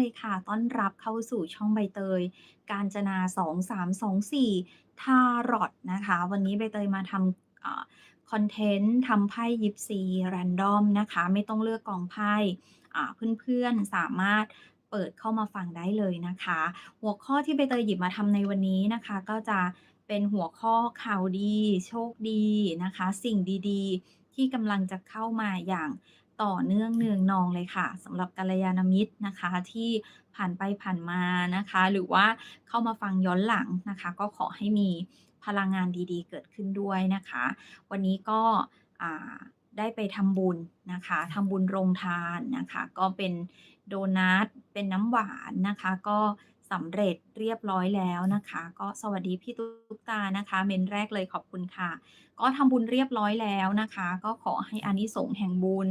เลยค่ะ ต้อนรับเข้าสู่ช่องใบเตย กาญจนา 2324 ทาโรตนะคะ วันนี้ใบเตยมาทำอคอนเทนต์ทำไพ่ยิปซีแรนดอมนะคะ ไม่ต้องเลือกกองไพ่เพื่อนๆ สามารถเปิดเข้ามาฟังได้เลยนะคะ หัวข้อที่ใบเตยหยิบมาทำในวันนี้นะคะ ก็จะเป็นหัวข้อข่าวดี โชคดีนะคะ สิ่งดีๆ ที่กำลังจะเข้ามาอย่าง ต่อเนื่องเนืองนองเลยค่ะสำหรับกัลยาณมิตรนะคะที่ผ่านไปผ่านมานะคะ หรือว่าเข้ามาฟังย้อนหลังนะคะ ก็ขอให้มีพลังงานดีๆ เกิดขึ้นด้วยนะคะ วันนี้ก็ได้ไปทำบุญนะคะทำบุญโรงทานนะคะ ก็เป็นโดนัทเป็นน้ำหวานนะคะ ก็สำเร็จเรียบร้อยแล้วนะคะ ก็สวัสดีพี่ตุ๊กตานะคะ เมนแรกเลยขอบคุณค่ะ ก็ทำบุญเรียบร้อยแล้วนะคะ ก็ขอให้อานิสงส์แห่งบุญ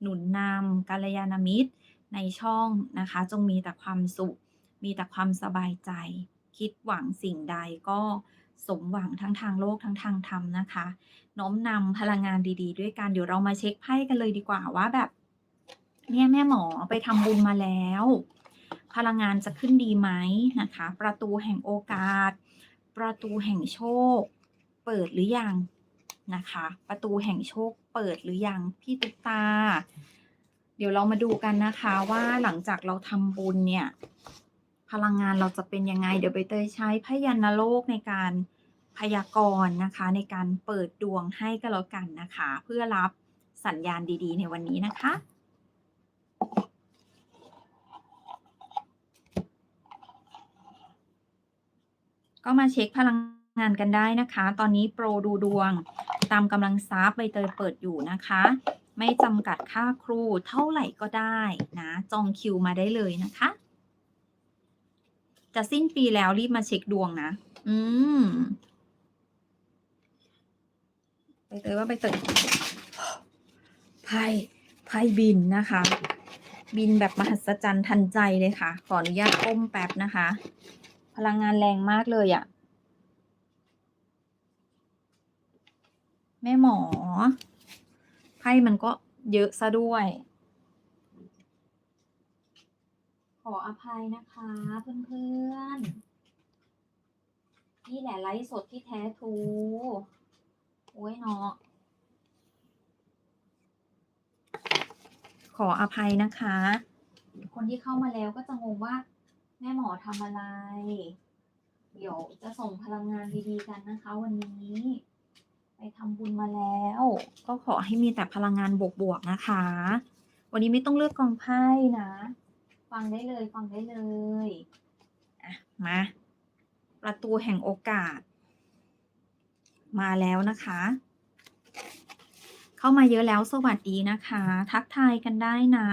หนุนนำกัลยาณมิตร ในช่องนะคะ จงมีแต่ความสุข มีแต่ความสบายใจ คิดหวังสิ่งใดก็สมหวังทั้งทางโลกทั้งทางธรรมนะคะน้อมนำพลังงานดี ๆ ด้วยกันเดี๋ยวเรามาเช็คไพ่กันเลยดีกว่าว่าแบบเนี่ยแม่หมอไปทำบุญมาแล้ว พลังงานจะขึ้นดีไหมนะคะ ประตูแห่งโอกาส ประตูแห่งโชค เปิดหรือยังนะคะ ประตูแห่งโชค เปิดหรือยังพี่ตุ๊กตา เดี๋ยวเรามาดูกันนะคะว่าหลังจากเราทำบุญเนี่ย พลังงานเราจะเป็นยังไง เดี๋ยวใบเตยใช้พยันโลกในการพยากรณ์นะคะ ในการเปิดดวงให้ก็แล้วกันนะคะ เพื่อรับสัญญาณดีๆ ในวันนี้นะคะก็มาเช็คพลังงานกันได้นะคะ ตอนนี้โปรดูดวง ตามกำลังทรัพย์ใบเตยเปิดอยู่นะคะ ไม่จำกัดค่าครูเท่าไหร่ก็ได้นะ จองคิวมาได้เลยนะคะ จะสิ้นปีแล้วรีบมาเช็คดวงนะ อืมใบเตยว่าใบเตยไพ่ไพ่บินนะคะ บินแบบมหัศจรรย์ทันใจเลยค่ะ ขออนุญาตก้มแป๊บนะคะ พลังงานแรงมากเลยอะ่ะ แม่หมอไพ่มันก็เยอะซะด้วย ขออภัยนะคะเพื่อนๆ นี่แหละไลฟ์สดที่แท้ทู โอ้ยเนาะขออภัยนะคะ คนที่เข้ามาแล้วก็จะงงว่า แม่หมอทำอะไร เดี๋ยวจะส่งพลังงานดีๆกันนะคะวันนี้ ไปทำบุญมาแล้ว ก็ขอให้มีแต่พลังงานบวกๆนะคะ วันนี้ไม่ต้องเลือกกองไพ่นะ ฟังได้เลยฟังได้เลยอะมาประตูแห่งโอกาส มาแล้วนะคะ เข้ามาเยอะแล้วสวัสดีนะคะ ทักทายกันได้นะ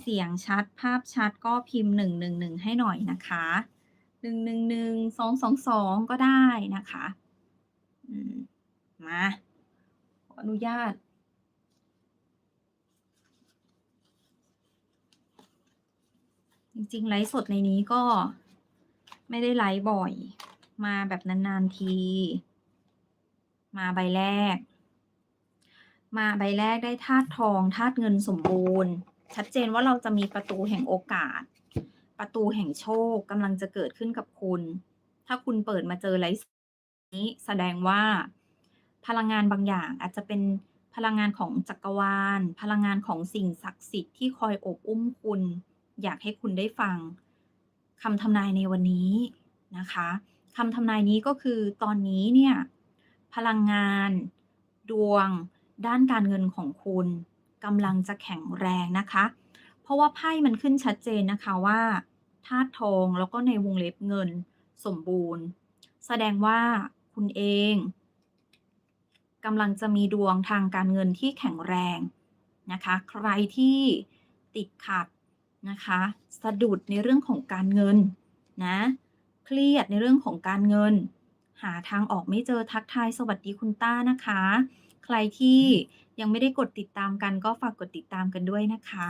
เสียงชัดภาพชัดก็พิมพ์หนึ่งหนึ่งหนึ่งให้หน่อยนะคะหนึ่งหนึ่งหนึ่งสองสองสองก็ได้นะคะ อืม มาขออนุญาต จริงๆ ไลฟ์สดในนี้ก็ไม่ได้ไลฟ์บ่อย มาแบบนานๆที มาใบแรก มาใบแรกได้ธาตุทองธาตุเงินสมบูรณ์ ชัดเจนว่าเราจะมีประตูแห่งโอกาส ประตูแห่งโชคกำลังจะเกิดขึ้นกับคุณ ถ้าคุณเปิดมาเจอไลฟ์นี้แสดงว่า พลังงานบางอย่าง อาจจะเป็นพลังงานของจักรวาล พลังงานของสิ่งศักดิ์สิทธิ์ที่คอยอบอุ้มคุณ อยากให้คุณได้ฟังคำทำนายในวันนี้นะคะคำทำนายนี้ก็คือตอนนี้เนี่ยพลังงาน ดวง ด้านการเงินของคุณกำลังจะแข็งแรงนะคะ เพราะว่าไพ่มันขึ้นชัดเจนนะคะว่าธาตุทองแล้วก็ในวงเล็บเงินสมบูรณ์ แสดงว่าคุณเอง กำลังจะมีดวงทางการเงินที่แข็งแรงนะคะ ใครที่ติดขัดนะคะ สะดุดในเรื่องของการเงินนะเครียดในเรื่องของการเงิน หาทางออกไม่เจอทักทายสวัสดีคุณต้านะคะ ใครที่ยังไม่ได้กดติดตามกันก็ฝากกดติดตามกันด้วยนะคะ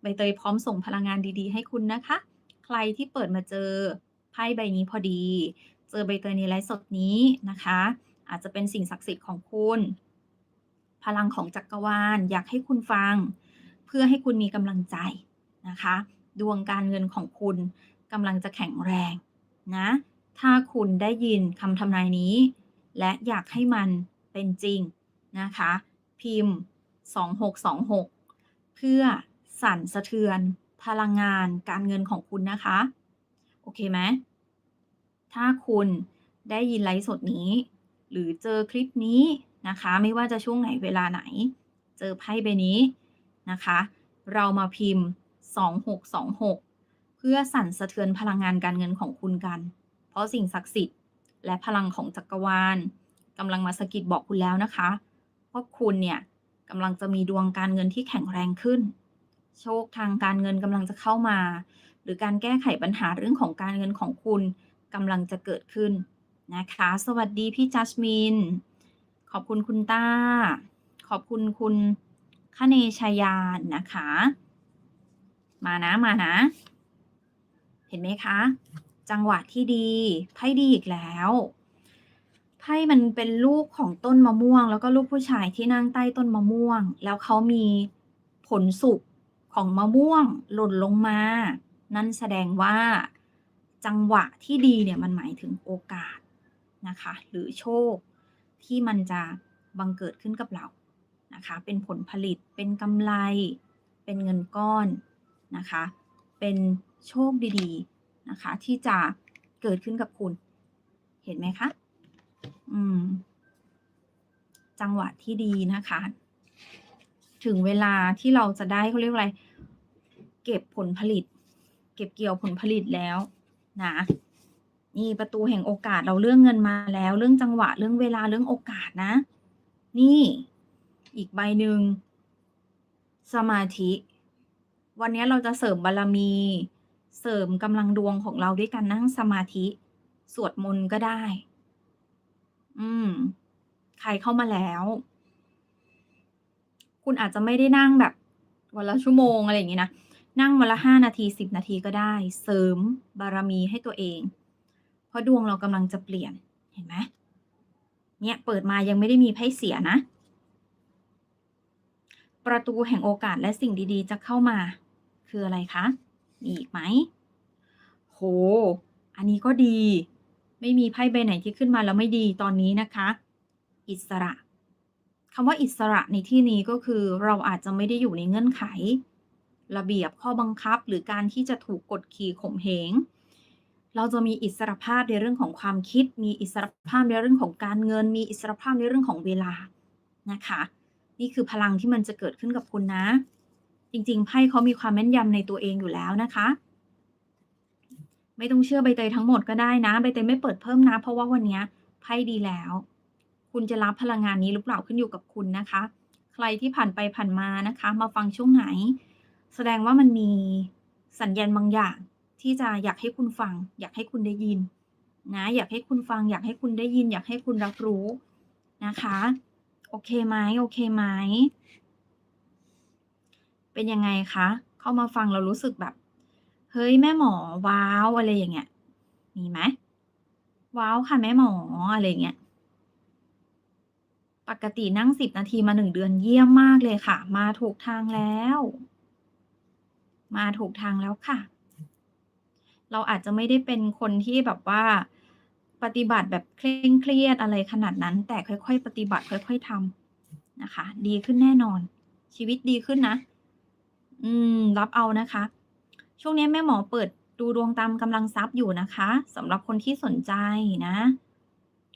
ใบเตยพร้อมส่งพลังงานดีๆ ให้คุณนะคะ ใครที่เปิดมาเจอไพ่ใบนี้พอดี เจอใบเตยในไลฟ์สดนี้นะคะ อาจจะเป็นสิ่งศักดิ์สิทธิ์ของคุณ พลังของจักรวาลอยากให้คุณฟัง เพื่อให้คุณมีกำลังใจนะคะ ดวงการเงินของคุณกำลังจะแข็งแรงนะ ถ้าคุณได้ยินคำทำนายนี้ และอยากให้มันเป็นจริงนะคะ พิมพ์ 2626 เพื่อสั่นสะเทือนพลังงานการเงินของคุณนะคะ โอเคไหมถ้าคุณได้ยินไลฟ์สดนี้ หรือเจอคลิปนี้นะคะ ไม่ว่าจะช่วงไหนเวลาไหน เจอไพ่ใบนี้นะคะ เรามาพิมพ์ 2626 เพื่อสั่นสะเทือนพลังงานการเงินของคุณกัน เพราะสิ่งศักดิ์สิทธิ์ และพลังของจักรวาลกำลังมาสะกิดบอกคุณแล้วนะคะว่าคุณเนี่ยกำลังจะมีดวงการเงินที่แข็งแรงขึ้น โชคทางการเงินกำลังจะเข้ามา หรือการแก้ไขปัญหาเรื่องของการเงินของคุณกำลังจะเกิดขึ้น นะคะ สวัสดีพี่จัสมิน ขอบคุณคุณต้า ขอบคุณคุณคเนชยานนะคะ มานะมานะ เห็นไหมคะ จังหวะที่ดีไพ่ดีอีกแล้วไพ่มันเป็นลูกของต้นมะม่วง แล้วก็ลูกผู้ชายที่นั่งใต้ต้นมะม่วง แล้วเขามีผลสุกของมะม่วงหล่นลงมา นั่นแสดงว่าจังหวะที่ดีเนี่ยมันหมายถึงโอกาส นะคะ หรือโชคที่มันจะบังเกิดขึ้นกับเรานะคะ เป็นผลผลิตเป็นกำไร เป็นเงินก้อนนะคะ เป็นโชคดีๆนะคะ ที่จะเกิดขึ้นกับคุณ เห็นไหมคะ อืม จังหวะที่ดีนะคะ ถึงเวลาที่เราจะได้เขาเรียกว่าอะไร เก็บผลผลิต เก็บเกี่ยวผลผลิตแล้วนะ นี่ประตูแห่งโอกาสเราเรื่องเงินมาแล้ว เรื่องจังหวะเรื่องเวลาเรื่องโอกาสนะ นี่ อีกใบหนึ่งสมาธิ วันนี้เราจะเสริมบารมี เสริมกำลังดวงของเราด้วยการนั่งสมาธิ สวดมนต์ก็ได้ อืม ใครเข้ามาแล้ว คุณอาจจะไม่ได้นั่งแบบ วันละชั่วโมงอะไรอย่างนี้นะ นั่งวันละห้านาทีสิบนาทีก็ได้ เสริมบารมีให้ตัวเอง เพราะดวงเรากำลังจะเปลี่ยนเห็นไหมเนี่ยเปิดมายังไม่ได้มีไพ่เสียนะ ประตูแห่งโอกาสและสิ่งดีๆ จะเข้ามา คืออะไรคะ มีอีกไหมโห อันนี้ก็ดี ไม่มีไพ่ใบไหนที่ขึ้นมาแล้วไม่ดีตอนนี้นะคะ อิสระคำว่าอิสระในที่นี้ก็คือเราอาจจะไม่ได้อยู่ในเงื่อนไข ระเบียบข้อบังคับหรือการที่จะถูกกดขี่ข่มเหง เราจะมีอิสรภาพในเรื่องของความคิด มีอิสรภาพในเรื่องของการเงิน มีอิสรภาพในเรื่องของเวลานะคะ นี่คือพลังที่มันจะเกิดขึ้นกับคุณนะ จริงๆไพ่เขามีความแม่นยำในตัวเองอยู่แล้วนะคะ ไม่ต้องเชื่อใบเตยทั้งหมดก็ได้นะใบเตยไม่เปิดเพิ่มนะ เพราะว่าวันนี้ไพ่ดีแล้ว คุณจะรับพลังงานนี้หรือเปล่าขึ้นอยู่กับคุณนะคะ ใครที่ผ่านไปผ่านมานะคะ มาฟังช่วงไหน แสดงว่ามันมีสัญญาณบางอย่าง ที่จะอยากให้คุณฟัง อยากให้คุณได้ยินนะอยากให้คุณฟัง อยากให้คุณได้ยิน อยากให้คุณรับรู้นะคะ โอเคไหมโอเคไหมเป็นยังไงคะ เข้ามาฟังเรารู้สึกแบบ เฮ้ยแม่หมอว้าวอะไรอย่างเงี้ยมีไหมว้าวค่ะแม่หมออะไรเงี้ย ปกตินั่งสิบนาทีมาหนึ่งเดือนเยี่ยมมากเลยค่ะ มาถูกทางแล้ว มาถูกทางแล้วค่ะ เราอาจจะไม่ได้เป็นคนที่แบบว่าปฏิบัติแบบเคร่งเครียดอะไรขนาดนั้น แต่ค่อย ๆ ปฏิบัติค่อย ๆทำนะคะ ดีขึ้นแน่นอน ชีวิตดีขึ้นนะ อืม รับเอานะคะ ช่วงนี้แม่หมอเปิดดูดวงตามกำลังทรัพย์อยู่นะคะสำหรับคนที่สนใจนะ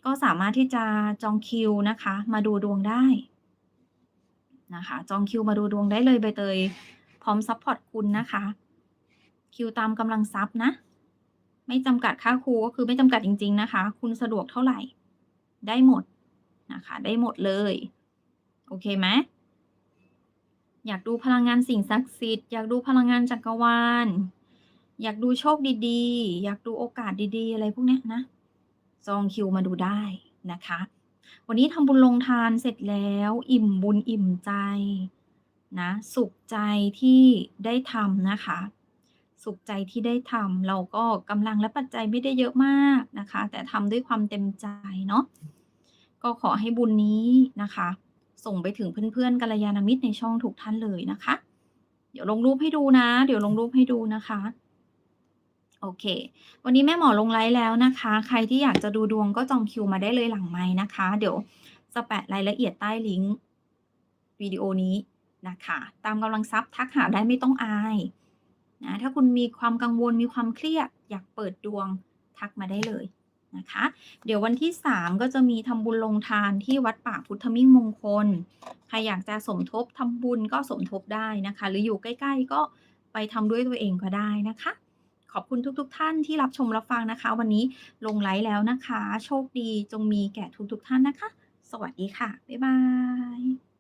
ก็สามารถที่จะจองคิวนะคะ มาดูดวงได้นะคะ จองคิวมาดูดวงได้เลยใบเตย พร้อมซัพพอร์ตคุณนะคะ คิวตามกำลังทรัพย์นะ ไม่จำกัดค่าครูก็คือไม่จำกัดจริง ๆ นะคะ คุณสะดวกเท่าไหร่ ได้หมดนะคะ ได้หมดเลย โอเคไหมอยากดูพลังงานสิ่งศักดิ์สิทธิ์อยากดูพลังงานจักรวาล อยากดูโชคดีๆ อยากดูโอกาสดีๆ อะไรพวกเนี้ยนะ จองคิวมาดูได้นะคะ วันนี้ทำบุญลงทานเสร็จแล้วอิ่มบุญอิ่มใจนะ สุขใจที่ได้ทำนะคะ สุขใจที่ได้ทำเราก็กำลังและปัจจัยไม่ได้เยอะมากนะคะ แต่ทำด้วยความเต็มใจเนาะก็ขอให้บุญนี้นะคะ ส่งไปถึงเพื่อนๆกัลยาณมิตรในช่องทุกท่านเลยนะคะ เดี๋ยวลงรูปให้ดูนะ เดี๋ยวลงรูปให้ดูนะคะโอเค วันนี้แม่หมอลงไลฟ์แล้วนะคะ ใครที่อยากจะดูดวงก็จองคิวมาได้เลยหลังไมค์นะคะ เดี๋ยวจะแปะรายละเอียดใต้ลิงก์วิดีโอนี้นะคะ ตามกำลังทรัพย์ทักหาได้ไม่ต้องอาย นะถ้าคุณมีความกังวลมีความเครียด อยากเปิดดวงทักมาได้เลยนะคะ เดี๋ยววันที่ 3 ก็จะมีทำบุญลงทานที่วัดป่าพุทธมิ่งมงคล ใครอยากจะสมทบทำบุญก็สมทบได้นะคะ หรืออยู่ใกล้ ๆ ก็ไปทำด้วยตัวเองก็ได้นะคะ ขอบคุณทุกๆท่านที่รับชมรับฟังนะคะ วันนี้ลงไลฟ์แล้วนะคะ โชคดีจงมีแก่ทุกๆท่านนะคะ สวัสดีค่ะ บ๊ายบาย